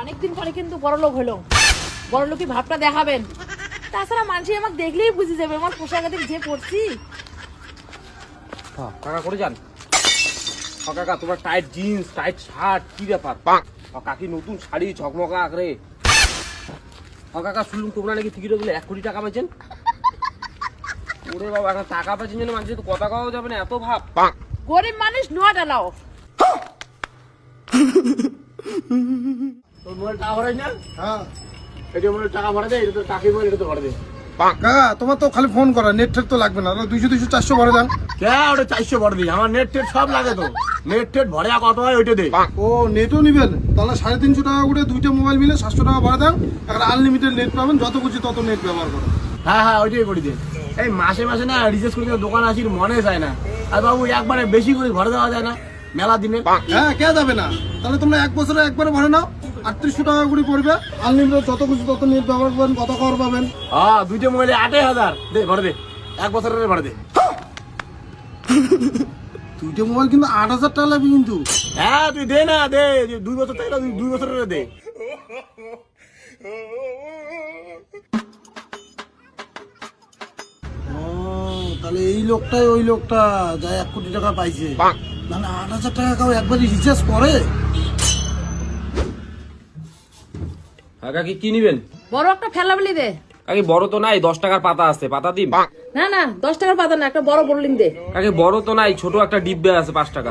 অনেকদিন পরে কিন্তু বড় লোক হলো। বড় লোকই ভাবটা দেখাবেন। তাছাড়া মানুষ আমাকে দেখলেই বুঝে যাবে আমার পোশাক আদিক যে পড়ছি হ্যাঁ, কাকা করে যান। ও কাকা তোমার টাইট জিন্স টাইট শার্ট কি ব্যাপার? ও কাকি নতুন শাড়ি ঝকমকা আঁকড়ে। ও কাকা শুনলুম তোমরা নাকি টিকিট বলে এক কোটি টাকা পাচ্ছেন? ওরে বাবা এখন টাকা পাচ্ছেন জন্য মানুষের তো কথা কওয়া যাবে না এত ভাব। গরিব মানুষ নোয়া ডালাও তোর মোবাইল টাকা ভরাই না? হ্যাঁ। এটা মোবাইল টাকা ভরা দেয় এটা তো টাকি মোবাইল এটা তো ভরা দে। কাকা তোমার তো খালি ফোন করা নেট তো লাগবে না। দুইশো দুইশো চারশো ভরে দেন। কে ওটা চারশো ভরে দিই। আমার নেট টেট সব লাগে তো। নেট টেট ভরে আর কত হয় ওইটা দে। ও নেটও নিবেন? তাহলে সাড়ে তিনশো টাকা করে দুইটা মোবাইল মিলে সাতশো টাকা ভরে এখন আনলিমিটেড নেট পাবেন যত খুশি তত নেট ব্যবহার করেন। হ্যাঁ হ্যাঁ ওইটাই করে দে। এই মাসে মাসে না রিচার্জ করতে দোকান আসির মনে যায় না। আর বাবু একবারে বেশি করে ভরে দেওয়া যায় না মেলা দিনে। হ্যাঁ কে যাবে না? তাহলে তোমরা এক বছরে একবারে ভরে নাও। আটত্রিশশো টাকা করে পড়বে। আনলিমিটেড যত খুশি তত নেট ব্যবহার করবেন কত খবর পাবেন। হ্যাঁ দুইটা মোবাইলে আটই হাজার। দে ভরে দে। এক বছরের ভরে দে। দুইটা মোবাইল কিন্তু আট হাজার টাকা লাগবে কিন্তু। হ্যাঁ তুই দে না দে। দুই বছর থেকে দুই- বছরের দে। ও তাহলে এই লোকটাই ওই লোকটা যা এক কোটি টাকা পাইছে। মানে আট হাজার টাকা কেউ একবারই রিচার্জ করে? কাকি কি নিবেন? বড় একটা ফেলাবলি দে। কাকি বড় তো নাই দশ টাকার পাতা আছে পাতা দিন। না না দশ টাকার পাতা না একটা বড় বোলিং দে। কাকি বড় তো নাই ছোট একটা ডিব্বে আছে পাঁচ টাকা।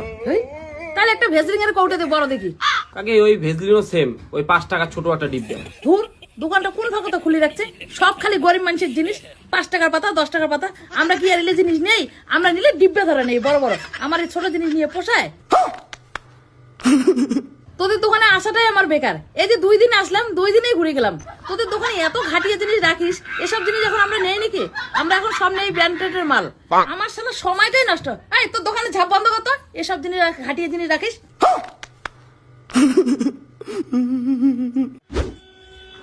তাহলে একটা ভেজলিং এর কৌটে দে বড় দেখি। কাকি ওই ভেজলিনও সেম ওই পাঁচ টাকা ছোট একটা ডিব্বে ধুর দোকানটা কোন ফাঁকতে খুলে রাখছে? সব খালি গরিব মানুষের জিনিস পাঁচ টাকার পাতা দশ টাকার পাতা। আমরা কি আর এলে জিনিস নেই? আমরা নিলে ডিব্বে ধরা নেই বড় বড়। আমার এই ছোট জিনিস নিয়ে পোষায়। তোদের দোকানে আসাটাই আমার বেকার। এই যে দুই দিন আসলাম, দুই দিনেই ঘুরে গেলাম। তোদের দোকানে এত ঘাটিয়া জিনিস রাখিস, এসব জিনিস এখন আমরা নেই নাকি? আমরা এখন সব নেই ব্র্যান্ডেডের মাল। আমার সাথে সময়টাই নষ্ট। এই, তোর দোকানে ঝাপ বন্ধ করতো এসব জিনিস ঘাটিয়া জিনিস রাখিস।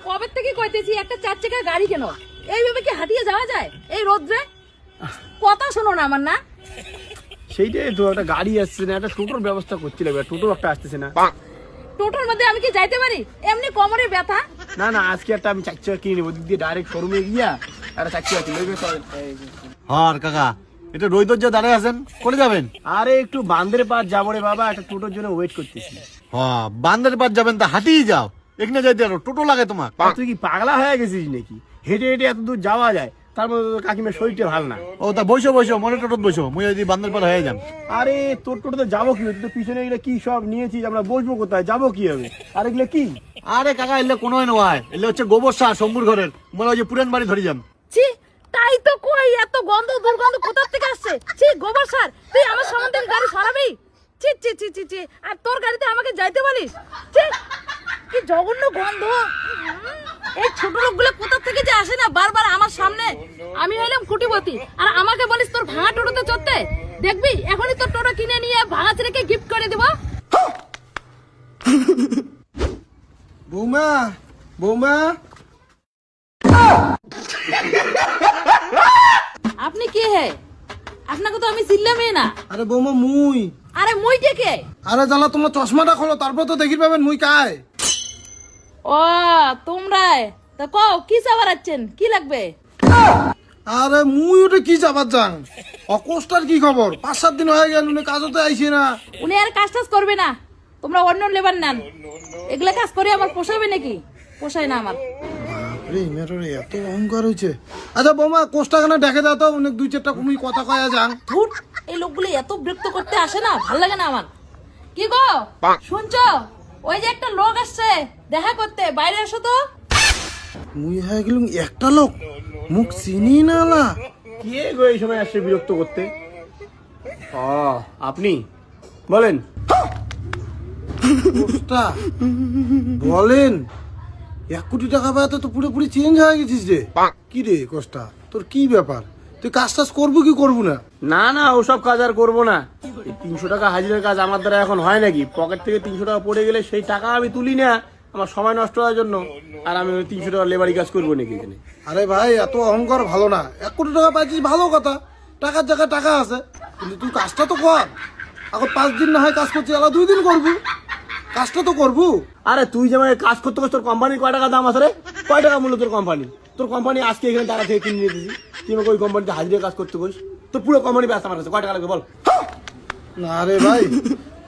কবে থেকে কইতেছি, একটা চার চাকার গাড়ি কেন? এইভাবে কি হাঁটিয়ে যাওয়া যায়? এই রোদ্রে? কথা শোনো না আমার না। সেইটাই তো, একটা গাড়ি আসছে না, একটা টোটোর ব্যবস্থা করছিল টোটো একটা আসতেছে না। টোটোর মধ্যে আমি কি যাইতে পারি? এমনি কোমরে ব্যথা? না না আজকে একটা আমি চাকরি কিনে নেব। দিয়ে ডাইরেক্ট শোরুমে গিয়া একটা আছে লইবে হর কাকা এটা রৈদর্য দাঁড়ায় আছেন করে যাবেন? আরে একটু বান্দের পার যাব রে বাবা একটা টোটোর জন্য ওয়েট করতেছি। হ বান্দের পার যাবেন তা হাঁটিয়ে যাও। এখানে যাইতে আরও টোটো লাগে তোমার। তুই কি পাগলা হয়ে গেছিস নাকি? হেঁটে হেঁটে এত দূর যাওয়া যায়। তার মধ্যে তোর কাকিমার শরীরটা ভালো না। ও তা বসো বসো মনে টোটো বসো মুই যদি বান্দের পার হয়ে যান আরে তোর টোটোতে যাব কি? তুই তো পিছনে এগুলো কি সব নিয়েছিস? আমরা বসবো কোথায়? যাব কি হবে আর এগুলো কি? আরে কাকা এলে কোনো নয়। এলে হচ্ছে গোবর সার শম্ভুর ঘরের। মনে হয় যে পুরান বাড়ি ধরে যান ছি তাই তো কই এত গন্ধ দুর্গন্ধ কোথা থেকে আসছে? ছি গোবর সার তুই আমার সামনে থেকে গাড়ি সরাবি? ছি ছি ছি ছি ছি আর তোর গাড়িতে আমাকে যাইতে বলিস? ছি কি জঘন্য গন্ধ। এই ছোট লোকগুলো কোথা থেকে যে আসে না? বারবার আমার সামনে। আমি হইলাম কুটিপতি আর আমাকে বলিস তোর ভাঙা টোটোতে চড়তে? দেখবি এখনই তোর টোটো কিনে নিয়ে ভাঙা ছেলেকে গিফট করে দেবো। বৌমা বৌমা। আপনি কে হে? আপনাকে তো আমি চিনলামই না। আরে বৌমা মুই। আরে মুই কে? আরে জ্বালা তোমার চশমাটা খোলো তারপর তো দেখি পাবেন মুই কায়। ও তোমরাই। তা কও কি চাবার আছেন? কি লাগবে? আরে মুই ওটা কি যাবার যান অকোষ্টার কি খবর? পাঁচ সাত দিন হয়ে গেল উনি কাজতে আইসি না। উনি আর কাজ টাজ করবে না। তোমরা অন্য লেবার নেন। এগুলা কাজ করে আমার পোষাবে নাকি? পোষায় না আমার। রে মেয়েটার এত অহংকার হয়েছে আচ্ছা বৌমা কোষ্টা কেন দেখে দাও তো অনেক দুই চারটা কুমি কথা কয়া যান। ধুর এই লোকগুলো এত বিরক্ত করতে আসে না ভালো লাগে না আমার। কি গো? শুনছো? ওই যে একটা লোক আসছে দেখা করতে বাইরে এসো তো। মুই হয়ে গেলুম একটা লোক মুখ চিনি না লা কে গো এই সময় আসছে বিরক্ত করতে? ও আপনি বলেন। বলেন। এক কোটি টাকা পাওয়াতে তো পুরোপুরি চেঞ্জ হয়ে গেছিস রে। কি রে কোষ্টা? তোর কি ব্যাপার? তুই কাজ টাজ করব কি করব না? না না ওসব কাজ আর করব না। এই তিনশো টাকা হাজিরের কাজ আমার দ্বারা এখন হয় নাকি? পকেট থেকে তিনশো টাকা পড়ে গেলে সেই টাকা আমি তুলি না। আমার সময় নষ্ট হওয়ার জন্য। আর আমি ওই তিনশো টাকা লেবারি কাজ করব নাকি এখানে? আরে ভাই এত অহংকার ভালো না। এক কোটি টাকা পাইছিস ভালো কথা। টাকার জায়গায় টাকা আছে। কিন্তু তুই কাজটা তো কর। এখন পাঁচ দিন না হয় কাজ করছিস আলা দুই দিন করবি। কাজটা তো করব। আরে তুই যে আমাকে কাজ করতে করতে তোর কোম্পানির কয় টাকা দাম আছে রে? কয় টাকা মূল্য তোর কোম্পানি তোর কোম্পানি আজকে এখানে টাকা থেকে কিনে নিয়ে দিয়েছি তুই আমাকে ওই কোম্পানিতে হাজিরে কাজ করতে করিস তোর পুরো কোম্পানি ব্যস্ত আমার কাছে। কয় টাকা লাগবে বল? না রে ভাই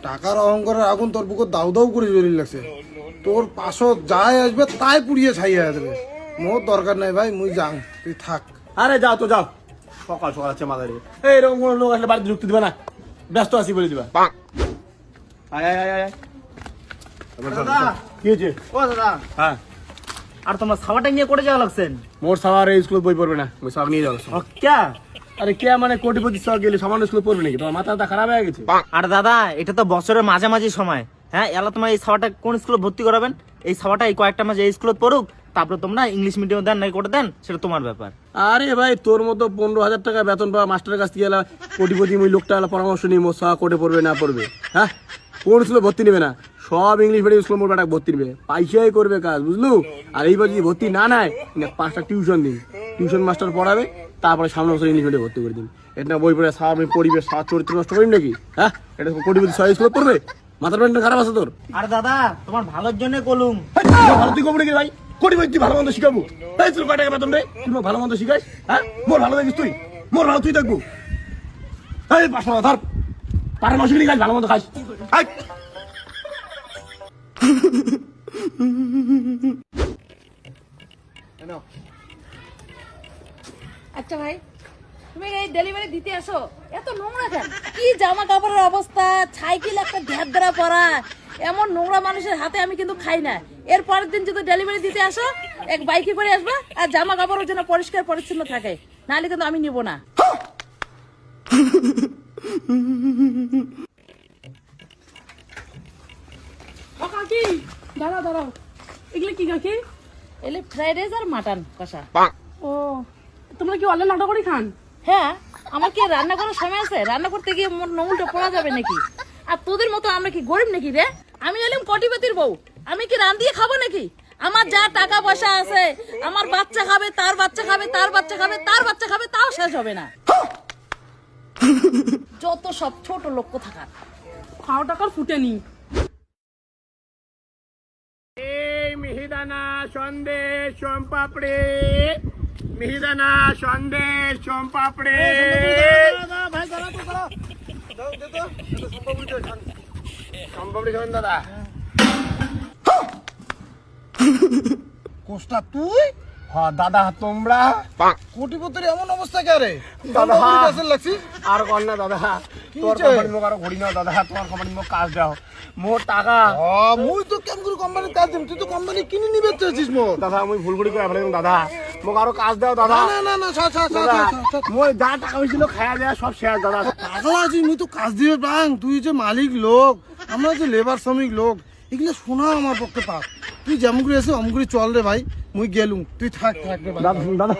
টাকার অহংকারের আগুন তোর বুকে দাউ দাউ করে জ্বলি লাগছে। তোর পাশত যাই আসবে তাই পুড়িয়ে ছাইয়া দেবে মোর দরকার নাই ভাই মুই যাং তুই থাক। আরে যাও তো যাও। সকাল সকাল আছে মাথায় রেখে। এই এরকম কোনো লোক আসলে বাড়িতে ঢুকতে দিবে না। ব্যস্ত আছি বলে দিবা। আয় আয় আয় আয়। আয়। কি হয়েছে? ও দাদা। হ্যাঁ। আর তোমার সাবাটা নিয়ে করে যাওয়া লাগছেন? মোর সাবার এই স্কুলে বই পড়বে না। ওই সাবাক নিয়ে যাও ও ক্যা আরে কে মানে কোটিপতি সব গেলে সামান্য স্কুলে পড়বে নাকি? তোমার মাথা খারাপ হয়ে গেছে? আর দাদা এটা তো বছরের মাঝামাঝি সময়। হ্যাঁ এলা তোমার এই সাবাটা কোন স্কুলে ভর্তি করাবেন? এই সাবাটা এই কয়েকটা মাস এই স্কুলে পড়ুক তারপরে তোমরা ইংলিশ মিডিয়াম দেন নাই করে দেন সেটা তোমার ব্যাপার। আরে ভাই তোর মতো পনেরো হাজার টাকা বেতন পাওয়া মাস্টারের কাছ থেকে এলা কোটিপতি ওই লোকটা এলা পরামর্শ নিয়ে মোর সাহা কোটে পড়বে না পড়বে। হ্যাঁ? কোন স্কুলে ভর্তি নেবে না? সব ইংলিশ মিডিয়াম স্কুলে মোর বেটা ভর্তি নেবে। পয়সাই করবে কাজ বুঝলু? আর এইবার যদি ভর্তি না নেয় না পাঁচটা টিউশন দিন টিউশন মাস্টার পড়াবে তারপরে সামনে বছর ইংলিশ মিডিয়াম ভর্তি করে দিন এটা বই পড়ে আমি পরিবেশ সারা চরিত্র নষ্ট করিম নাকি? হ্যাঁ? এটা কোটিপতি সবাই স্কুলে পড়বে? মাথার খারাপ আছে তোর? আর দাদা তোমার ভালোর জন্য কলুম। তোর ভালো তুই কমরে ভাই কোটি ভাই? তুই ভালো মন্দ শিখাবো? তাই তোর কয় টাকা বেতন রে? তুই ভালো মন্দ শিখাইস হ্যাঁ? মোর ভালো দেখিস তুই। মোর ভালো তুই দেখব। এই পাঁচশো ধর। পারে মাসে খাস ভালো মন্দ খাস। আয়। আচ্ছা ভাই তুমি এই ডেলিভারি দিতে আসো। এত নোংরা কেন? কি জামা কাপড়ের অবস্থা সাইকেল একটা ধ্যার দ্বারা পরা এমন নোংরা মানুষের হাতে আমি কিন্তু খাই না। এর পরের দিন যদি ডেলিভারি দিতে আসো এক বাইকে করে আসবা? আর জামা কাপড়ের জন্য পরিষ্কার পরিচ্ছন্ন থাকে। নাহলে কিন্তু আমি নিব না। কাকি দাঁড়াও দাঁড়াও। এগুলো কি কাকি? এলে ফ্রাইড রাইস আর মাটন কষা। ও তোমরা কি অনলাইন অর্ডার করে খান? হ্যাঁ আমার কি রান্না করার সময় আছে? রান্না করতে গিয়ে মোর নমুলটা পড়া যাবে নাকি? আর তোদের মতো আমরা কি গরিব নাকি রে? আমি এলাম কটিপতির বউ। আমি কি রান দিয়ে খাব নাকি? আমার যা টাকা পয়সা আছে আমার বাচ্চা খাবে তার বাচ্চা খাবে তার বাচ্চা খাবে তার বাচ্চা খাবে তাও শেষ হবে না। যত সব ছোট লক্ষ্য থাকার খাওয়া টাকার ফুটেনি এই মিহিদানা সন্দেশ সোমপাপড়ে মিহিদানা সন্দেশ সম্পাপড়ি। খাবেন দাদা? কোষ্টা তুই? হ্যাঁ দাদা তোমরা? কোটিপতির এমন অবস্থা কে রে? দাদা। লাগছি? আর কর না দাদা। তোর হইছে? কোম্পানি মোক আরও ঘড়ি না দাদা। তোমার কোম্পানি মোক কাজ দাও। মোর টাকা। ও মুই তো কেমন করে কোম্পানির কাজ দিম? তুই তো কোম্পানি কিনে নিবে চাইছিস মোর। দাদা আমি ভুল করি করে দাদা। মোক আরও কাজ দাও দাদা। না না ছা, ছা। মই যা টাকা হয়েছিল খায়া দেয়া সব শেয়ার দাদা। পাগল আছিস মুই তো কাজ দিবে পাং তুই যে মালিক লোক আমরা যে লেবার শ্রমিক লোক এগুলো শোনা আমার পক্ষে পাক তুই যেমন করে এসে অমন করে চল রে ভাই। মুই গেলুম তুই থাক থাক রে দাদা